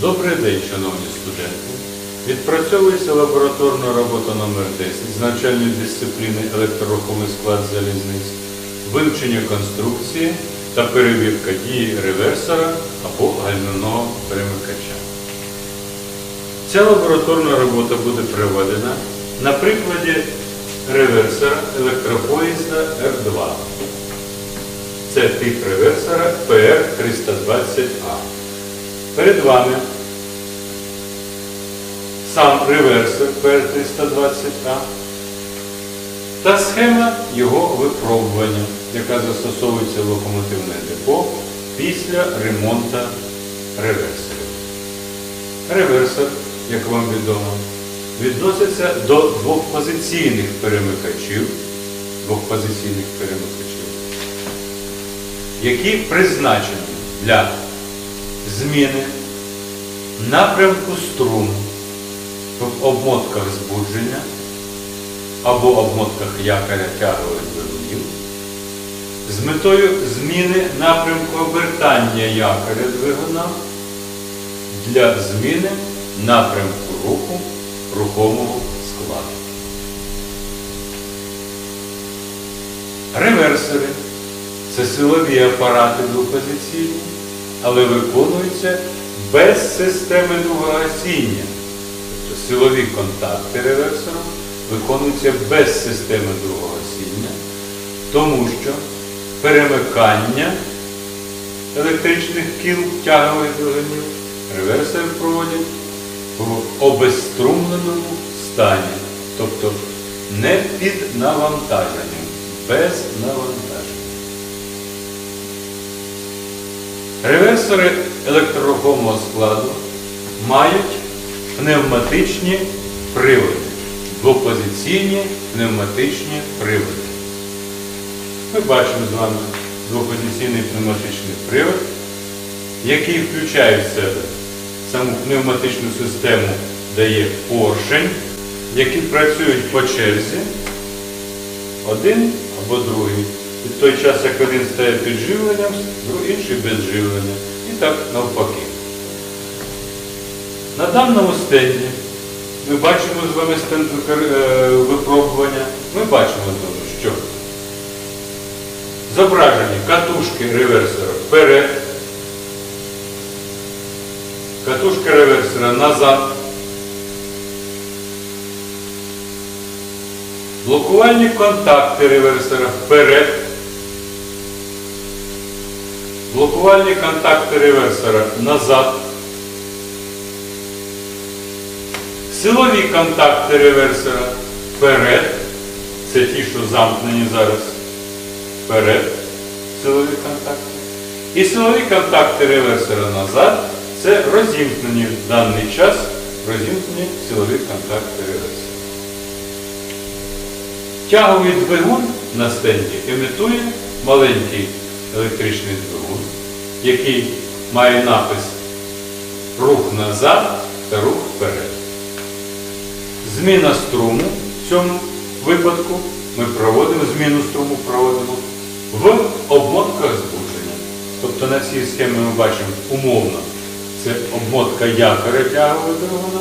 Добрий день, шановні студенти. Відпрацьовується лабораторна робота номер 10 з навчальної дисципліни електрорухомий склад залізниць, вивчення конструкції та перевірка дії реверсора або гальмівного перемикача. Ця лабораторна робота буде проведена на прикладі реверсора електропоїзда R2. Це тип реверсора PR320A. Перед вами сам реверсор PR320A та схема його випробування, яка застосовується в локомотивне депо після ремонту реверсорів. Реверсор, як вам відомо, відноситься до двохпозиційних перемикачів, двохпозиційних перемикачів, які призначені для зміни напрямку струму в обмотках збудження або обмотках якоря тягових двигунів з метою зміни напрямку обертання якоря двигуна для зміни напрямку руху рухомого складу. Реверсори це силові апарати двопозиційні, але виконуються без системи другогасіння. Тобто силові контакти реверсором виконуються без системи другогасіння, тому що перемикання електричних кіл тягових двигунів реверсори проводять в обезструмленому стані, тобто не під навантаженням, без навантаження. Реверсори електрорухомого складу мають пневматичні приводи, двопозиційні пневматичні приводи. Ми бачимо з вами двопозиційний пневматичний привод, який включає в себе саму пневматичну систему, дає поршень, які працюють по черзі, один або другий. І той час, як один стає під живленням, інший без живлення. І так навпаки. На даному стенді ми бачимо з вами стенд е, випробування. Ми бачимо з вами, що зображені катушки реверсора вперед, катушка реверсора назад, блокувальні контакти реверсора вперед, блокувальні контакти реверсора. Назад, силові контакти реверсора. Вперед, це ті, що замкнені зараз. Вперед, силові контакти. І силові контакти реверсора назад. Це розімкнені в даний час. Розімкнені силові контакти реверсора. Тяговий двигун на стенді імітує маленький електричний двигун, який має напис рух назад та рух вперед. Зміна струму в цьому випадку ми проводимо, зміну струму проводимо в обмотках збудження. Тобто на цій схемі ми бачимо умовно це обмотка якоря тягового двигуна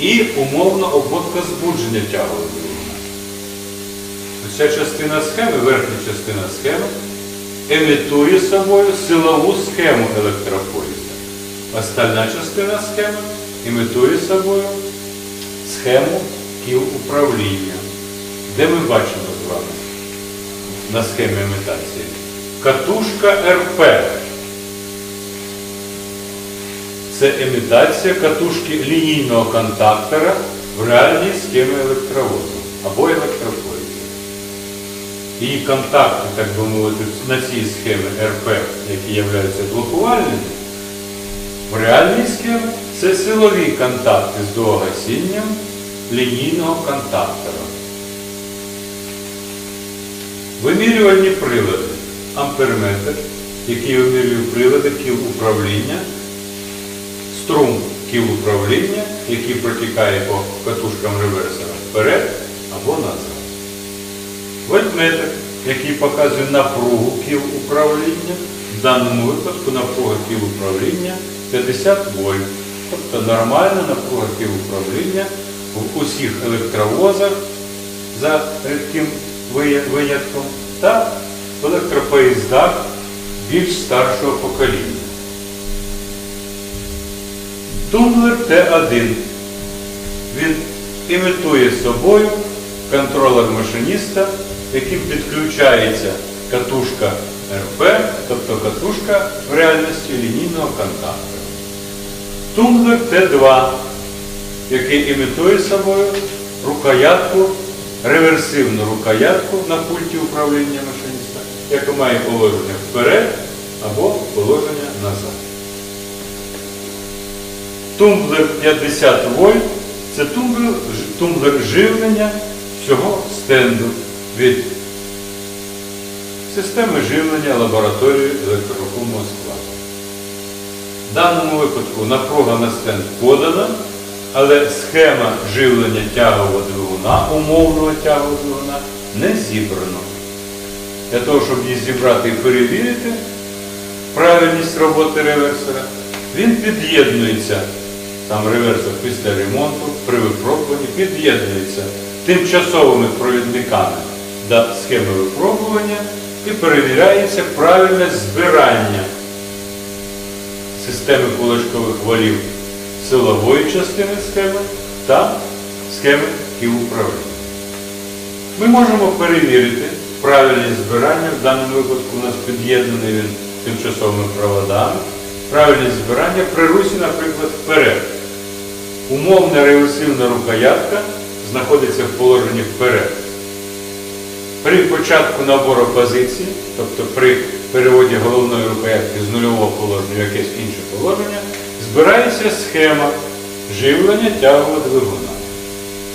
і умовно обмотка збудження тягового двигуна. Ця частина схеми, верхня частина схеми, емітує собою силову схему електропоїзда. Остальна частина схеми імітує собою схему кіл управління. Де ми бачимо з вами на схемі імітації? Катушка РП. Це імітація катушки лінійного контактора в реальній схемі електровозу або електропоїзду. Її контакти, так би мовити, на цій схемі РП, які являються блокувальними, в реальній схемі це силові контакти з догасінням лінійного контактора. Вимірювальні прилади. Амперметр, який вимірює прилади кіл управління, струм кіл управління, який протікає по катушкам реверсора вперед або назад. Вольтметр, який показує напругу кіл управління, в даному випадку напруга кіл управління 50 вольт. Тобто нормальна напруга півуправління в усіх електровозах за рідким винятком та в електропоїздах більш старшого покоління. Тумблер Т1. Він імітує собою контролер машиніста, яким підключається катушка РП, тобто катушка в реальності лінійного контактора. Тумблер Т2, який імітує собою рукоятку, реверсивну рукоятку на пульті управління машиніста, яка має положення вперед або положення назад. Тумблер 50 вольт це тумблер, тумблер живлення всього стенду від системи живлення лабораторії електрорухомого складу. В даному випадку напруга на стенд подана, але схема живлення тягового двигуна, умовного тягового двигуна, не зібрано. Для того, щоб її зібрати і перевірити правильність роботи реверсора, він під'єднується, там реверсор після ремонту, при випробуванні, під'єднується тимчасовими провідниками до схеми випробування і перевіряється правильне збирання системи кулачкових валів силової частини схеми та схеми управління. Ми можемо перевірити правильність збирання, в даному випадку у нас під'єднаний він тимчасовими проводами, правильність збирання при русі, наприклад, вперед. Умовна реверсивна рукоятка знаходиться в положенні вперед. При початку набору позицій, тобто при переводі головної рукоятки з нульового положення в якесь інше положення, збирається схема живлення тягового двигуна.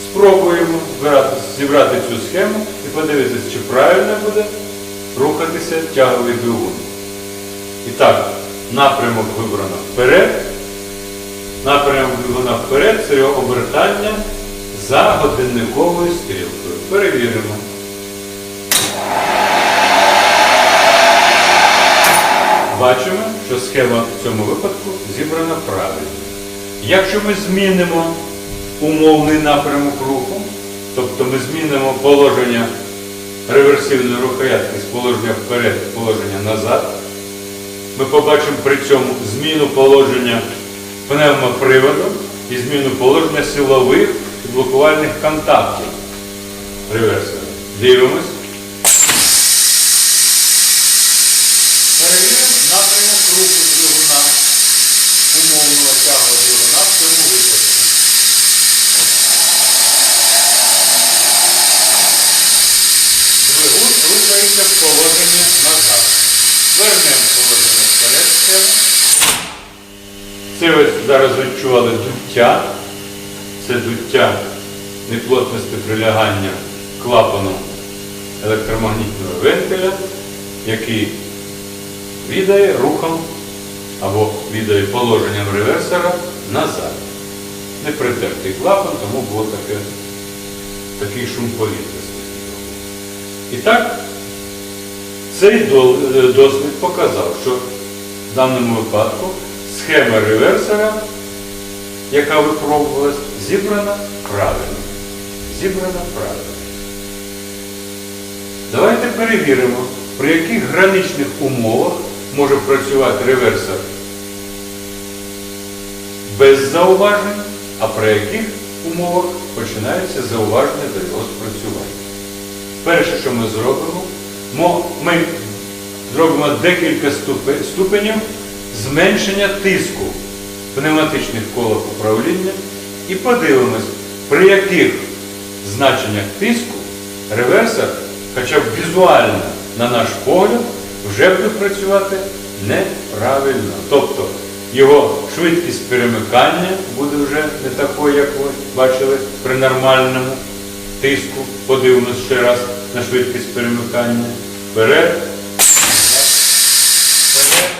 Спробуємо збирати, зібрати цю схему і подивитися, чи правильно буде рухатися тяговий двигун. І так, напрямок вибрано вперед. Напрямок двигуна вперед це його обертання за годинниковою стрілкою. Перевіримо. Бачимо, що схема в цьому випадку зібрана правильно. Якщо ми змінимо умовний напрямок руху, тобто ми змінимо положення реверсивної рукоятки з положення вперед в положення назад, ми побачимо при цьому зміну положення пневмоприводу і зміну положення силових і блокувальних контактів реверсора. Дивимось. Перевіримо напрямок руху двигуна, умовного тягу двигуна в цьому випадку. Двигун рухається в положення назад. Вернемо положення вперед схему. Це ви зараз відчували дуття. Це дуття неплотності прилягання клапану електромагнітного вентиля, який віддає рухом або віддає положенням реверсора назад. Не притертий клапан, тому було таке, такий шум повітря. І так, цей е, показав, що в даному випадку схема реверсора, яка випробувалась, зібрана правильно. Зібрана правильно. Давайте перевіримо, при яких граничних умовах може працювати реверсор без зауважень, а при яких умовах починається зауваження до його спрацювання. Перше, що ми зробимо, мо- ми зробимо декілька ступенів зменшення тиску пневматичних колах управління і подивимось, при яких значеннях тиску реверсор, хоча б візуально, на наш погляд, вже буде працювати неправильно. Тобто його швидкість перемикання буде вже не такою, як ви бачили при нормальному тиску. Подивимось ще раз на швидкість перемикання. Вперед. Вперед.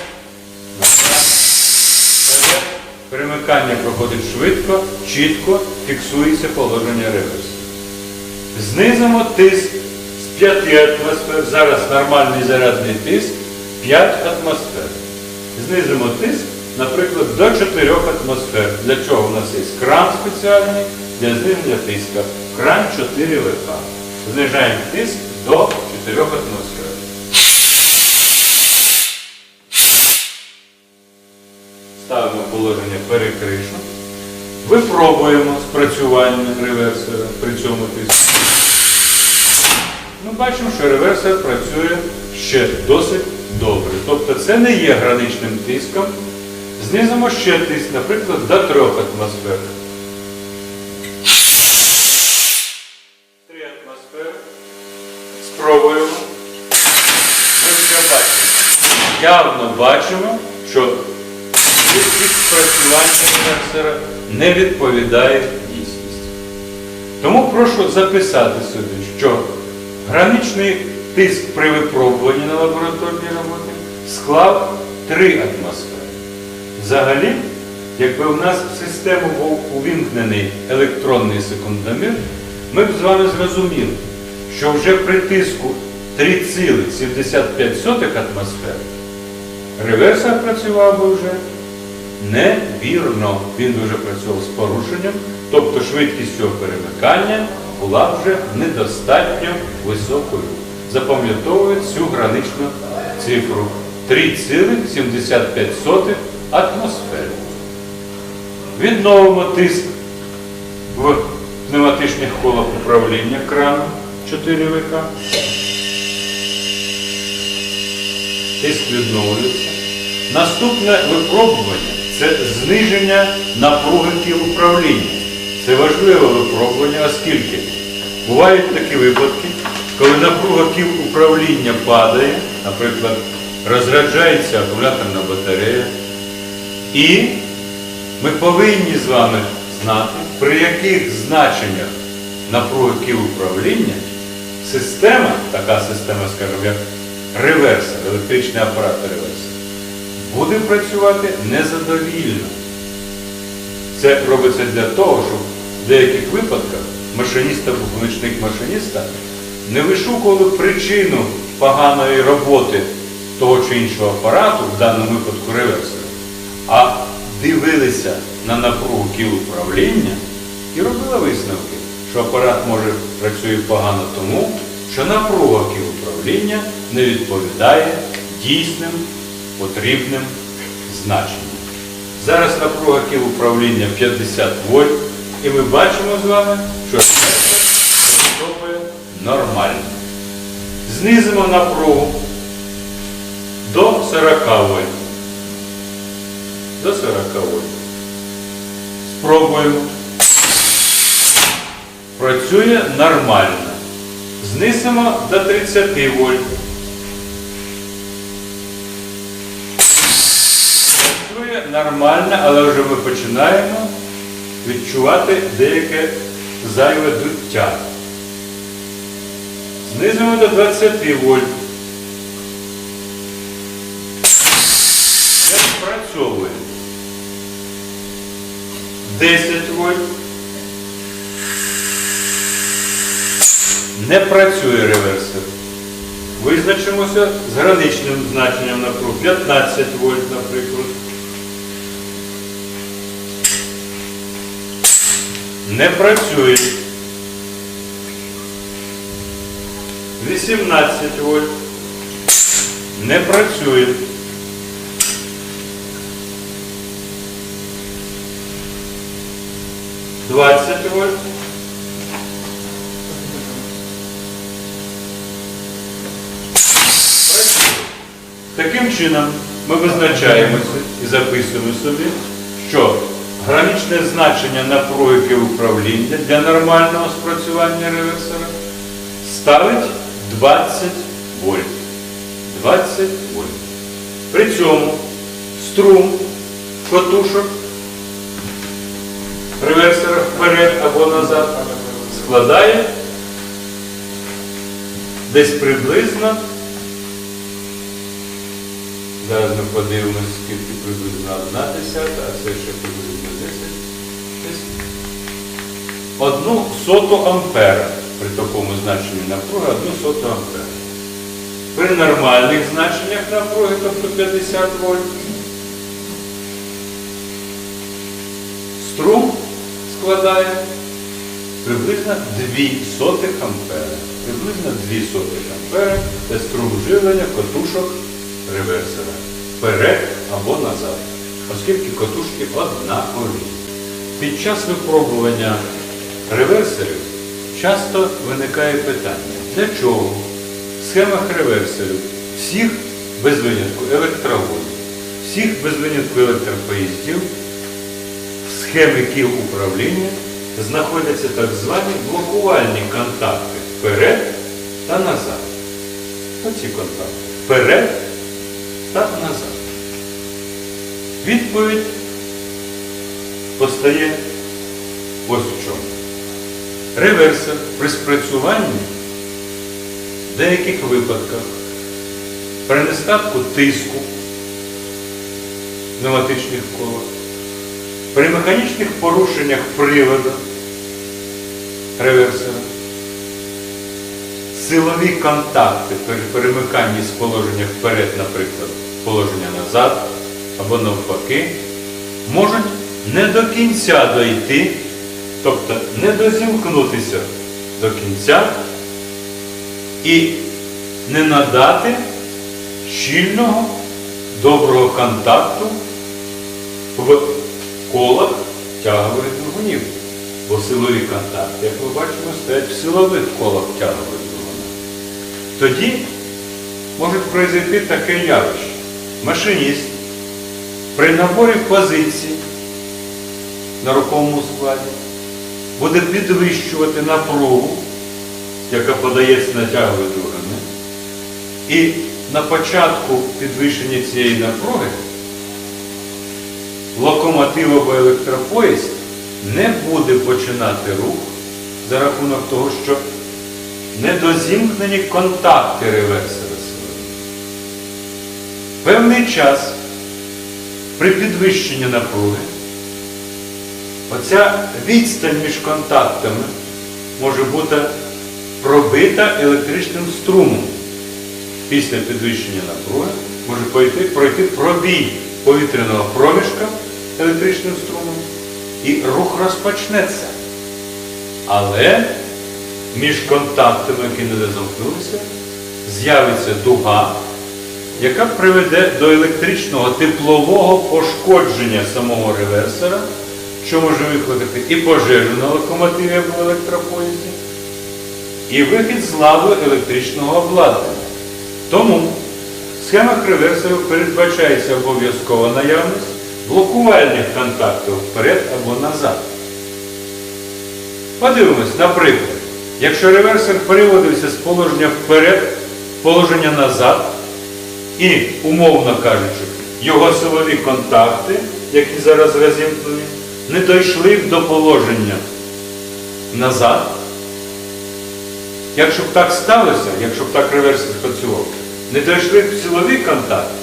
Назад. Перемикання проходить швидко, чітко, фіксується положення реверсу. Знизимо тиск з 5 атмосфер. Зараз нормальний зарядний тиск 5 атмосфер. Знизимо тиск наприклад, до 4 атмосфер. Для чого у нас є кран спеціальний для зниження тиска. Кран 4 ВК. Знижаємо тиск до 4 атмосфер. Ставимо положення перекришу. Випробуємо спрацювання реверсора при цьому тиску. Ми бачимо, що реверсор працює ще досить добре. Тобто це не є граничним тиском. Знизимо ще тиск, наприклад, до 3 атмосфер. 3 атмосфери. Спробуємо. Ми вже бачимо. Явно бачимо, що швидкість спрацювання реверсора не відповідає дійсності. Тому прошу записати собі, що граничний тиск при випробуванні на лабораторній роботі склав 3 атмосфери. Взагалі, якби у нас в систему був увімкнений електронний секундомір, ми б з вами зрозуміли, що вже при тиску 3,75 атмосфер реверсор працював би вже невірно. Він вже працював з порушенням, тобто швидкість цього перемикання була вже недостатньо високою. Запам'ятовують цю граничну цифру 3,75 атмосфери. Відновимо тиск в пневматичних колах управління краном 4 ВК. Тиск відновлюється. Наступне випробування це зниження напруги кіл управління. Це важливе випробування, оскільки бувають такі випадки, коли напруга кіл управління падає, наприклад, розряджається акумуляторна батарея, і ми повинні з вами знати, при яких значеннях напруги кіл управління система, така система, скажімо, як реверсор, електричний апарат реверсор, буде працювати незадовільно. Це робиться для того, щоб в деяких випадках машиніст або помічник машиніста не вишукували причину поганої роботи того чи іншого апарату, в даному випадку реверсора, а дивилися на напругу кіл управління і робили висновки, що апарат може працює погано тому, що напруга кіл управління не відповідає дійсним потрібним значенням. Зараз напруга управління 50 вольт, і ми бачимо з вами, що працює нормально. Знизимо напругу до 40 вольт. До 40 вольт. Спробуємо. Працює нормально. Знизимо до 30 вольт. Працює нормально, але вже ми починаємо відчувати деяке зайве дуття. Знизимо до 20 вольт. Не спрацьовує. 10 вольт. Не працює реверсор. Визначимося з граничним значенням напруг. 15 вольт, наприклад. Не працює. 18 вольт. Не працює. Двадцять вольт. Працює. Таким чином ми визначаємося і записуємо собі, що граничне значення напруги управління для нормального спрацювання реверсора ставить 20 вольт. 20 вольт. При цьому струм котушок реверсора вперед або назад складає десь приблизно. Зараз ми подивимося, скільки приблизно одна десята, а це ще приблизно 10. Десь Одну соту ампера при такому значенні напруги, одну соту ампера. При нормальних значеннях напруги, тобто 50 вольт, Струм складає приблизно 2 сотих ампера. Приблизно 2 сотих ампера це струм живлення котушок реверсора. Вперед або назад. Оскільки котушки однакові. Під час випробування реверсорів часто виникає питання, для чого в схемах реверсорів всіх без винятку електровозів, всіх без винятку електропоїздів в схемі кіл управління знаходяться так звані блокувальні контакти вперед та назад. Оці контакти. Вперед та назад. Відповідь постає ось в чому. Реверсор при спрацюванні в деяких випадках при нестатку тиску пневматичних колах, при механічних порушеннях приводу реверсора, силові контакти при перемиканні з положення вперед, наприклад, положення назад або навпаки, можуть не до кінця дойти, тобто не дозімкнутися до кінця і не надати щільного доброго контакту в колах тягових двигунів. Бо силові контакти, як ми бачимо, стоять в силових колах тягових. Тоді може произойти таке явище. Машиніст при наборі позицій на рухомому складі буде підвищувати напругу, яка подається на тягові двигуни. І на початку підвищення цієї напруги локомотив або електропоїзд не буде починати рух за рахунок того, що недозімкнені контакти реверсора силові. Певний час при підвищенні напруги оця відстань між контактами може бути пробита електричним струмом. Після підвищення напруги може пройти, пройти пробій повітряного проміжка електричним струмом і рух розпочнеться. Але між контактами, які не замкнулися, з'явиться дуга, яка приведе до електричного теплового пошкодження самого реверсора, що може викликати і пожежу на локомотиві або електропоїзді, і вихід з ладу електричного обладнання. Тому в схемах реверсорів передбачається обов'язкова наявність блокувальних контактів вперед або назад. Подивимось, наприклад, якщо реверсор переводився з положення вперед положення назад, і, умовно кажучи, його силові контакти, які зараз розімкнені, не дійшли до положення назад. Якщо б так сталося, якщо б так реверсор спрацював, не дійшли б силові контакти,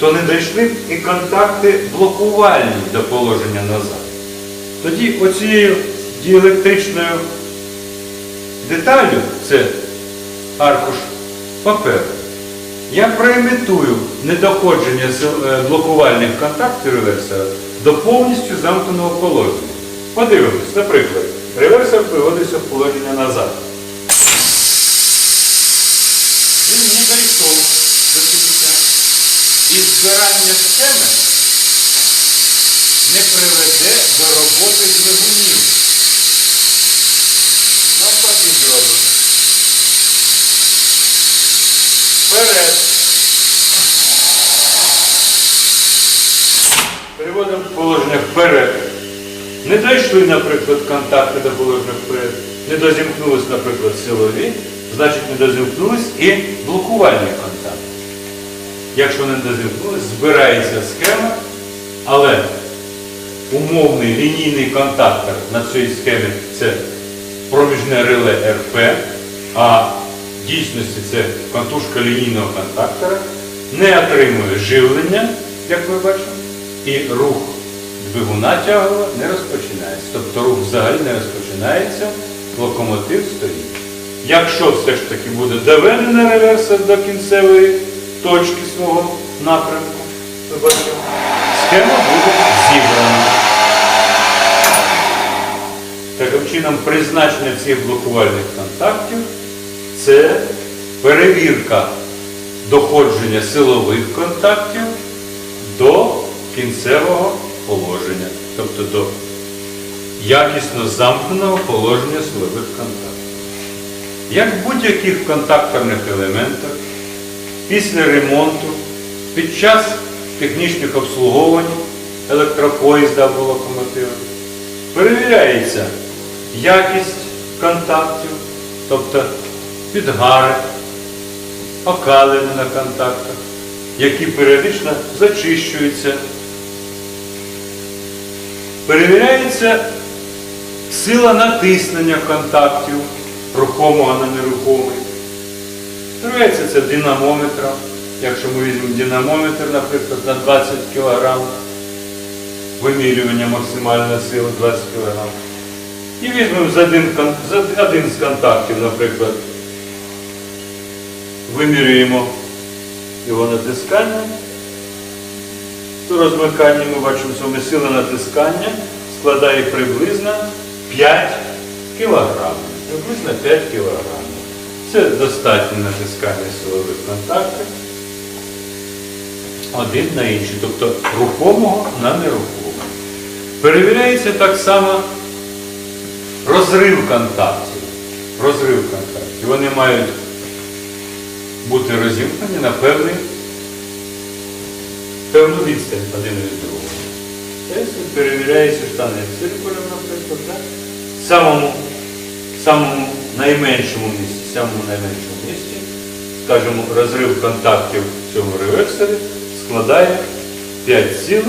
то не дійшли б і контакти блокувальні до положення назад. Тоді оцією діелектричною деталю, це аркуш паперу, я проімітую недоходження е, блокувальних контактів реверсора до повністю замкненого положення. Подивимось, наприклад, реверсор виводиться в положення назад. Він не дійшов до кінця. І збирання схеми не приведе до роботи двигунів. Зробимо. Вперед. Переводимо положення вперед. Не дійшли, наприклад, контакти до положення вперед. Не дозімкнулись, наприклад, силові, значить не дозімкнулись і блокувальні контакти. Якщо не дозімкнулись, збирається схема, але умовний лінійний контактор на цій схемі це проміжне реле РП, а в дійсності це катушка лінійного контактора, не отримує живлення, як ви бачите, і рух двигуна тягового не розпочинається. Тобто рух взагалі не розпочинається, локомотив стоїть. Якщо все ж таки буде доведено реверсор до кінцевої точки свого напрямку, ви бачите, схема буде зібрана. Чином призначення цих блокувальних контактів це перевірка доходження силових контактів до кінцевого положення, тобто до якісно замкненого положення силових контактів. Як в будь-яких контакторних елементах, після ремонту, під час технічних обслуговувань електропоїзда або локомотива, перевіряється якість контактів, тобто підгари, окалини на контактах, які періодично зачищуються. Перевіряється сила натиснення контактів рухомого на нерухомий. Перевіряється це динамометром. Якщо ми візьмемо динамометр, наприклад, на 20 кг, вимірювання максимальної сили 20 кг. І візьмемо за один, за один з контактів, наприклад, вимірюємо його натискання. То розмикання ми бачимо, що ми сила натискання складає приблизно 5 кг. Приблизно 5 кг. Це достатнє натискання силових контактів. Один на інший, тобто рухомого на нерухомого. Перевіряється так само розрив контактів. Розрив контактів. Вони мають бути розімкнені на певний, певну відстань один від другого. Тобто перевіряється штани циркулем, наприклад, так? В самому, самому найменшому місці, самому найменшому місці, скажімо, розрив контактів в цьому реверсорі складає 5 цілих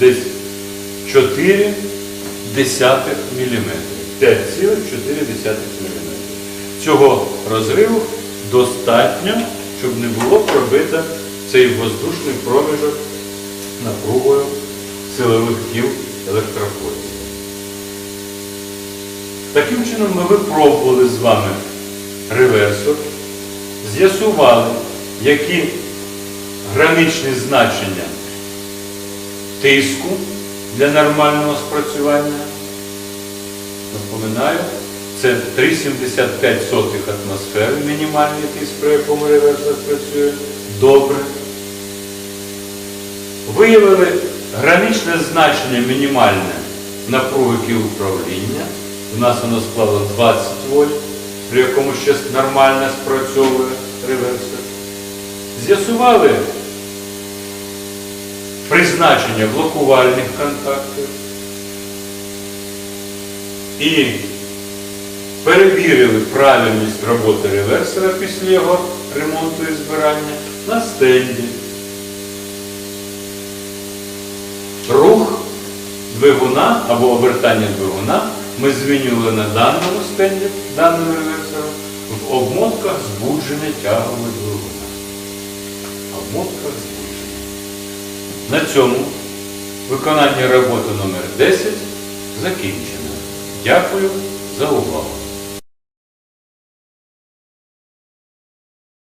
десь 4 десятих міліметрів. 5,4 мм. Цього розриву достатньо, щоб не було пробито цей воздушний проміжок напругою силових тіл електрофорів. Таким чином ми випробували з вами реверсор, з'ясували, які граничні значення тиску для нормального спрацювання. Напоминаю, це 3,75 атмосфери мінімальний тиск, при якому реверсор працює добре. Виявили граничне значення мінімальне напруги управління. У нас воно склало 20 вольт, при якому ще нормально спрацьовує реверсор. З'ясували призначення блокувальних контактів і перевірили правильність роботи реверсора після його ремонту і збирання на стенді. Рух двигуна або обертання двигуна ми змінювали на даному стенді, даному реверсору, в обмотках збудження тягового двигуна. Обмотках. На цьому виконання роботи номер 10 закінчено. Дякую за увагу.